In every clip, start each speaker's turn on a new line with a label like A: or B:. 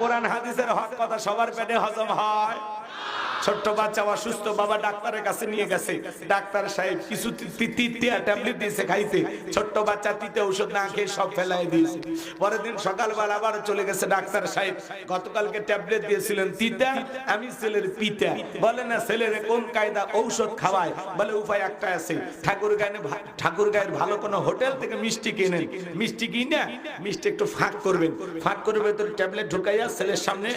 A: কোরআন হাদিসের হক কথা সবার পেটে হজম হয়। ছোট্ট বাচ্চা অসুস্থ বাবা ডাক্তারের কাছে নিয়ে গেছে। ডাক্তার সাহেব কিছু ট্যাবলেট দিয়েছে খাইতে। ছোট্ট বাচ্চা তিতে ওষুধ না খেয়ে সব ফেলাই দিয়েছে। পরের দিন সকালবেলা আবার চলে গেছে ডাক্তার সাহেব। গতকালকে ট্যাবলেট দিয়েছিলেন তিতা, আমি ছেলের পিতা। বলে, না, ছেলের কোন কায়দা ঔষধ খাওয়ায়? বলে, উপায় একটা আছে। ঠাকুর গায়ে ঠাকুর গায়ের ভালো কোনো হোটেল থেকে মিষ্টি কিনেন। মিষ্টি কিনে? মিষ্টি একটু ফাঁক করবেন। ফাঁক করে ভেতরে ট্যাবলেট ঢুকাইয়া ছেলের সামনে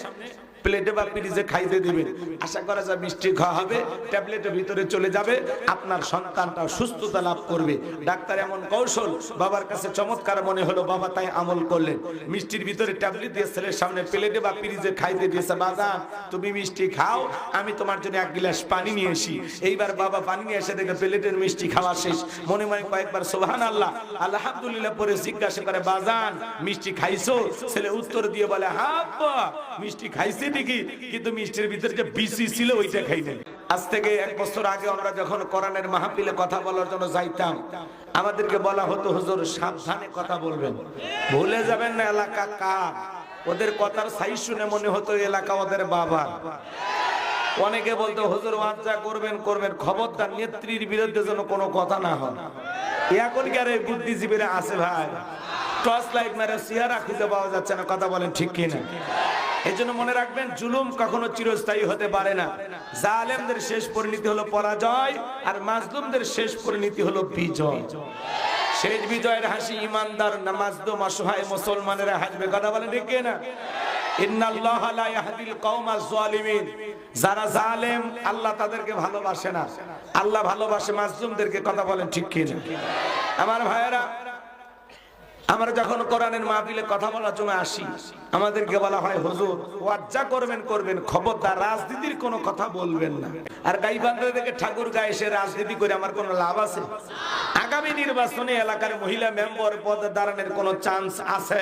A: প্লেটে বা ফ্রিজে খাইতে দিবেন। আশা করা যায় মিষ্টি খাওয়া হবে ট্যাবলেটের ভিতরে চলে যাবে, আপনার সন্তানটা সুস্থতা লাভ করবে। ডাক্তার এমন কৌশল, বাবার কাছে চমৎকার মনে হলো, বাবা তাই আমল করলেন। মিষ্টির ভিতরে ট্যাবলেট দিয়ে ছেলের সামনে প্লেটে বা ফ্রিজে খাইতে দিয়েছে, বাবা, তুমি মিষ্টি খাও, আমি তোমার জন্য এক গ্লাস পানি নিয়ে আসি এইবার বাবা পানি নিয়ে এসে দেখে প্লেটের মিষ্টি খাওয়া শেষ। মনে মনে কয়েকবার সোহান আল্লাহ আলহামদুলিল্লাহ পরে জিজ্ঞাসা করে, বাজান, মিষ্টি খাইছো? ছেলে উত্তর দিয়ে বলে হাব্বা মিষ্টি খাইছি ঠিকই কিন্তু মিষ্টির ভিতরে যে বিসি ছিল ওইটা খাই নাই আজ থেকে এক বছর আগে আমরা যখন কোরআনের মাহফিলে কথা বলার জন্য যাইতাম, আমাদেরকে বলা হতো, হুজুর, সাবধানে কথা বলবেন। ভুলে যাবেন না এলাকা কার। ওদের কথার সাইজ শুনে মনে হতো এলাকা ওদের বাবা অনেকে বলতো, হুজুর, ওয়াজ করবেন করবেন। খবরদার নেত্রীর বিরুদ্ধে যেন কোনো কথা না হয়। এখন কি আর এই বুদ্ধিজীবীরা আছে ভাই? টর্চ লাইট মেরে চেহারা খুঁজে পাওয়া যাচ্ছে না, কথা বলেন ঠিক কিনা? এই জন্য মনে রাখবেন, জুলুম কখনো চিরস্থায়ী হতে পারে না। জালেমদের শেষ পরিণতি হলো পরাজয়, আর মাজলুমদের শেষ পরিণতি হলো বিজয়। শেষ বিজয়ের হাসি ইমানদার না মাজলুম অসহায় মুসলমানেরা হাসবে। কথা বলে ঠিক কিনা? ইন্নাল্লাহ লা ইয়াহদিল কওমা যালিমিন যারা জালেম, আল্লাহ তাদেরকে ভালোবাসে না। আল্লাহ ভালোবাসে, মাজলুমদেরকে। কথা বলেন ঠিক কিনা? আমার ভাইয়েরা আমরা যখন কোরআনের মাহফিলে কথা বলার জন্য আসি, আমাদেরকে বলা হয়, হুজুর, ওয়াজ্জা করবেন করবেন, খবরদার, রাজনীতির কোনো কথা বলবেন না। আর গাইবান্ধা থেকে ঠাকুর গায়ে এসে রাজনীতি করে আমার কোনো লাভ আছে? আগামী নির্বাচনে এলাকার মহিলা মেম্বার পদে দাঁড়ানোর কোনো চান্স আছে?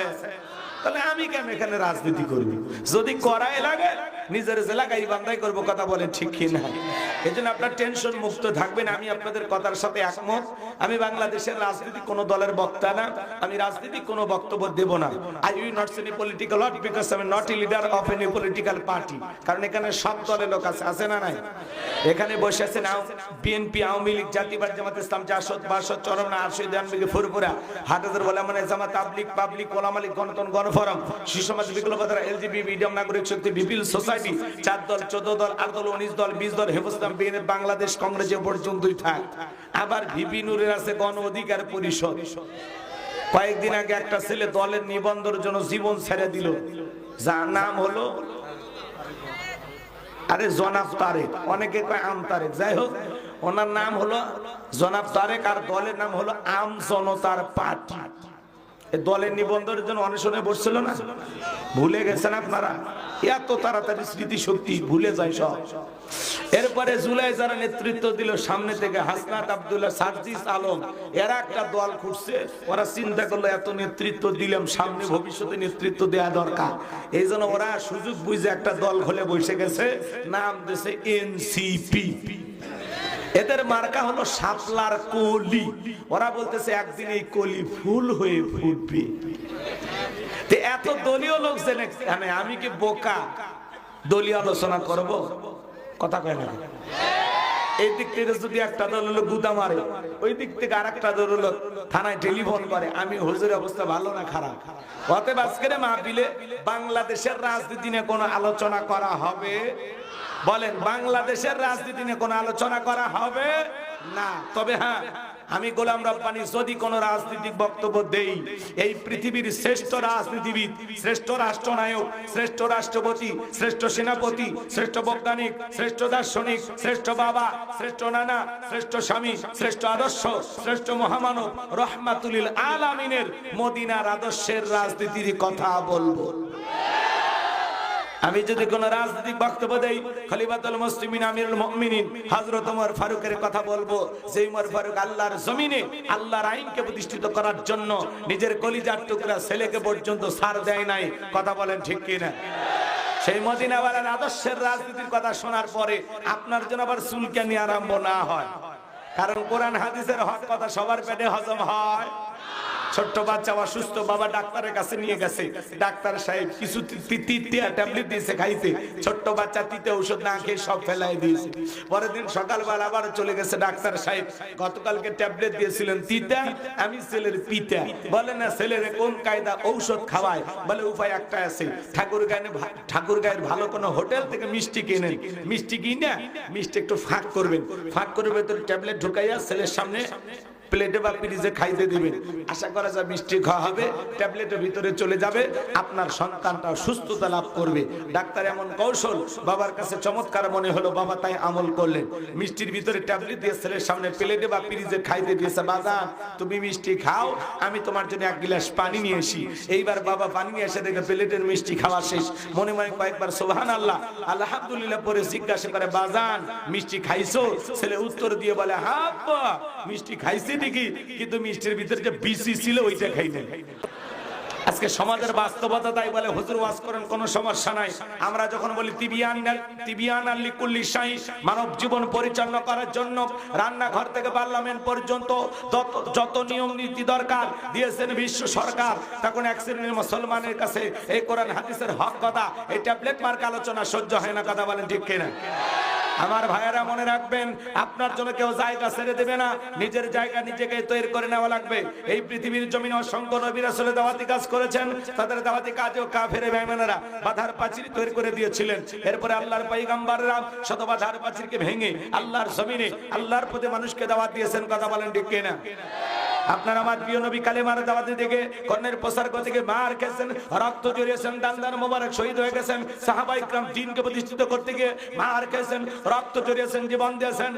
A: তাহলে আমি কেন এখানে রাজনীতি করবি? যদি করাই লাগে, নিজের এলাকায় বান্ধাই করব, কথা বলেন ঠিক কি না এই জন্য আপনার টেনশন মুক্ত থাকবেন, আমি আপনাদের কথার সাথে একমত। আমি বাংলাদেশের রাজনীতি কোন দলের বক্তা না, আমি রাজনীতি কোনো বক্তব্য দেব না। I we not any political not because আমি not a leader of any political party কারণ এখানে সব দলের লোক আছে আছে না নাই? এখানে বসে আছেন বিএনপি আওয়ামী লীগ জাতীয়বাদী জামাত ইসলাম, জাসদ, বাসদ চরমনা আরশদ জানবিকে ফুরপুরা হাটাদের বলে মানে জামাত তাবলিক পাবলিক ওলামালিক গণতন্ত্র গণফোরাম, সুসমাজ বিপ্লবতারা এলজিবি মিডিয়াম নাগরিক শক্তি, বিপিল সোসাইটি, চার দল, চোদ্দ দল, আট দল, উনিশ দল, বিশ দল হেফুস্তাম বিএনএফ বাংলাদেশ কংগ্রেস পর্যন্তই থাক। আবার ভিপি নুরের আছে গণ অধিকার পরিষদ। কয়েকদিন আগে একটা ছেলে দলের নিবন্ধের জন্য জীবন ছেড়ে দিল। যার নাম হলো আরে জনাব তারেক। অনেকে কয় আম তারেক। যাই হোক, ওনার নাম হলো জনাব তারেক আর দলের নাম হলো আম জনতার পার্টি। দলের নিবন্ধনের জন্য অনশনে বসছিল না? ভুলে গেছেন আপনারা? এত তাড়াতাড়ি স্মৃতি শক্তি ভুলে যায় সব। এরপরে জুলাই যারা নেতৃত্ব দিল, সামনে থেকে হাসনাত আবদুল্লাহ সার্জিস আলম, এরা একটা দল খুঁজছে। ওরা চিন্তা করল, এত নেতৃত্ব দিলাম, সামনে ভবিষ্যতে নেতৃত্ব দেওয়া দরকার। এই জন্য ওরা সুযোগ বুঝে একটা দল খুলে বসে গেছে, নাম দিয়েছে এনসিপি। এদের মার্কা হলো শাপলার কলি। ওরা বলতেছে, একদিন এই কলি ফুল হয়ে ফুটবে। এত দলীয় লোক জেনে আমি কি বোকা? দলীয় আলোচনা করব? কথা কয় না। এই দিক থেকে যদি একটা দল হলো গুদা মারে, ওই দিক থেকে আর একটা দল হলো থানায় টেলিফোন করে। আমি হুজুরের অবস্থা ভালো না খারাপ? অতএব বাংলাদেশের রাজনীতি নিয়ে কোনো আলোচনা করা হবে? বলেন, বাংলাদেশের রাজনীতি নিয়ে কোনো আলোচনা করা হবে? না। তবে হ্যাঁ আমি গোলাম রব্বানি, যদি কোন রাজনৈতিক বক্তব্য দেই, এই পৃথিবীর শ্রেষ্ঠ রাজনীতিবিদ, শ্রেষ্ঠ রাষ্ট্রনায়ক, শ্রেষ্ঠ রাষ্ট্রপতি, শ্রেষ্ঠ সেনাপতি, শ্রেষ্ঠ বৈজ্ঞানিক, শ্রেষ্ঠ দার্শনিক, শ্রেষ্ঠ বাবা, শ্রেষ্ঠ নানা, শ্রেষ্ঠ স্বামী, শ্রেষ্ঠ আদর্শ, শ্রেষ্ঠ মহামানব রহমাতুলিল আলামিনের মদিনার আদর্শের রাজনীতির কথা বলব। আমি যদি কোন রাজনৈতিক বক্তব্য দেই, খলিফাতুল মুসলিমিন, আমিরুল মুমিনিন, হযরত ওমর ফারুকের কথা বলব। যে ওমর ফারুক আল্লাহর জমিনে আল্লাহর আইনকে প্রতিষ্ঠিত করার জন্য নিজের কলিজার টুকরা ছেলেকে পর্যন্ত ছাড় দেয় নাই। কথা বলেন ঠিক কি না সেই মদিনাওয়ালার আদর্শের রাজনীতির কথা শোনার পরে আপনার জন্য আবার চুলকানি আরম্ভ না হয়। কারণ কোরআন হাদিসের হক কথা সবার পেটে হজম হয়। ছোট্ট বাচ্চা অসুস্থ বাবা ডাক্তারের কাছে নিয়ে গেছে। ডাক্তার সাহেব কিছু ট্যাবলেট দিয়েছে খাইতে। ছোট্ট বাচ্চা তিতে ঔষধ না খেয়ে সব ফেলাই দিয়েছে। পরের দিন সকালবেলা আবার চলে গেছে ডাক্তার সাহেব। গতকালকে ট্যাবলেট দিয়েছিলেন তিতা, আমি ছেলের পিতা। বলে, না, ছেলের কোন কায়দা ঔষধ খাওয়ায়? বলে, উপায় একটা আছে। ঠাকুর গায়ে ঠাকুর গায়ের ভালো কোনো হোটেল থেকে মিষ্টি কিনেন। মিষ্টি কিনে? মিষ্টি একটু ফাঁক করবেন। ফাঁক করে ভেতরে ট্যাবলেট ঢুকাইয়া ছেলের সামনে প্লেটে বা ফ্রিজে খাইতে দিবেন। আশা করা যায় মিষ্টি খাওয়া হবে ট্যাবলেটের ভিতরে চলে যাবে আপনার সন্তানটা সুস্থতা লাভ করবে। ডাক্তার এমন কৌশল বাবার কাছে চমৎকার মনে হলো বাবা তাই আমল করলেন। মিষ্টির ভিতরে ট্যাবলেট দিয়ে ছেলের সামনে প্লেটে বা ফ্রিজে খাইতে দিয়েছে বাজান তুমি মিষ্টি খাও আমি তোমার জন্য এক গ্লাস পানি নিয়ে আসি এইবার বাবা পানি নিয়ে এসে দেখে প্লেটের মিষ্টি খাওয়া শেষ। মনে মনে কয়েকবার সোহান আল্লাহ আলহামদুলিল্লাহ পরে জিজ্ঞাসা করে বাজান মিষ্টি খাইছো? ছেলে উত্তর দিয়ে বলে হ্যাঁ আব্বা, মিষ্টি খাইছি ঠিকই কিন্তু মিষ্টির ভিতরে যে বিসি ছিল, ওইটা খাই নাই। আজকে সমাজের বাস্তবতা তাই বলে, হুজুর, ওয়াজ করেন, কোনো সমস্যা নাই। আমরা যখন বলি তিবিয়ান তিবিয়ান আল্লি কুল্লি সাই মানব জীবন পরিচালনা করার জন্য রান্নাঘর থেকে পার্লামেন্ট পর্যন্ত যত নিয়ম নীতি দরকার দিয়েছেন বিশ্ব সরকার, তখন এক শ্রেণির মুসলমানের কাছে এই কোরআন, হাদিসের হক কথা, এই ট্যাবলেট মার্ক আলোচনা সহ্য হয় না, কথা বলেন ঠিক কিনা? আমার ভাইয়েরা মনে রাখবেন, আপনার জন্য কেউ জায়গা ছেড়ে দেবে না, নিজের জায়গা নিজেকে তৈরি করে নেওয়া লাগবে। এই পৃথিবীর জমিন অসংখ্য নবীর আসলে দাওয়াতি কাজ করেছেন, তাদের দাওয়াতি কাজেও কাফের বেঈমানেরা বাধার পাঁচিল তৈরি করে দিয়েছিলেন। এরপরে আল্লাহর পয়গম্বররা শত বাধার পাঁচিলকে ভেঙে আল্লাহর জমিনে, আল্লাহর প্রতি মানুষকে দাওয়াত দিয়েছেন, কথা বলেন ঠিক কিনা? আপনার আমার প্রিয় নবী কালেমার দাওয়াতে দেখে কর্ণের প্রসার থেকে মার খেয়েছেন, রক্ত জড়িয়েছেন দান্দার মোবারক শহীদ হয়ে গেছেন সাহাবাইকরাম দিনকে প্রতিষ্ঠিত করতে গিয়ে মার খেয়েছেন, রক্ত জড়িয়েছেন, জীবন দিয়েছেন।